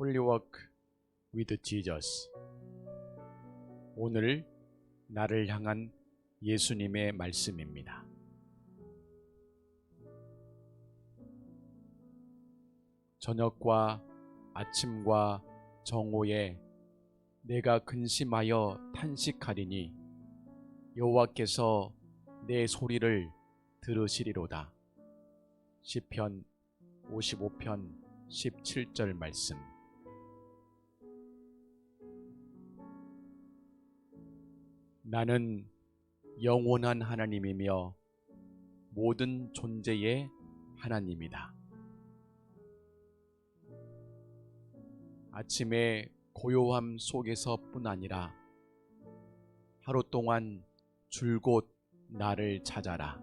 Holy Walk with Jesus. 오늘 나를 향한 예수님의 말씀입니다. 저녁과 아침과 정오에 내가 근심하여 탄식하리니 여호와께서 내 소리를 들으시리로다. 시편 55편 17절 말씀. 나는 영원한 하나님이며 모든 존재의 하나님이다. 아침의 고요함 속에서뿐 아니라 하루 동안 줄곧 나를 찾아라.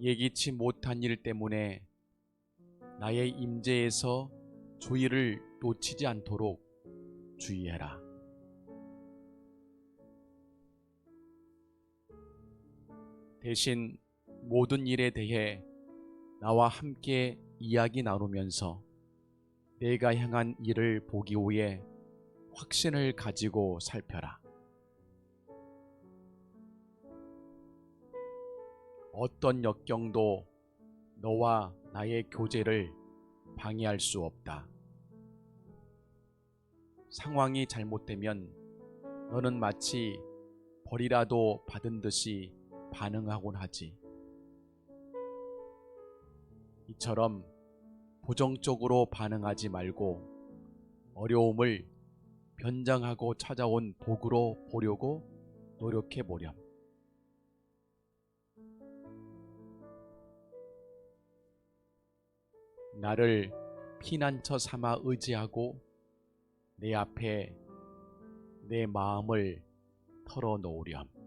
예기치 못한 일 때문에 나의 임재에서 주의를 놓치지 않도록 주의해라. 대신 모든 일에 대해 나와 함께 이야기 나누면서 내가 향한 일을 보기 위해 확신을 가지고 살펴라. 어떤 역경도 너와 나의 교제를 방해할 수 없다. 상황이 잘못되면 너는 마치 벌이라도 받은 듯이 반응하곤 하지. 이처럼 부정적으로 반응하지 말고 어려움을 변장하고 찾아온 복으로 보려고 노력해 보렴. 나를 피난처 삼아 의지하고 내 앞에 내 마음을 털어놓으렴.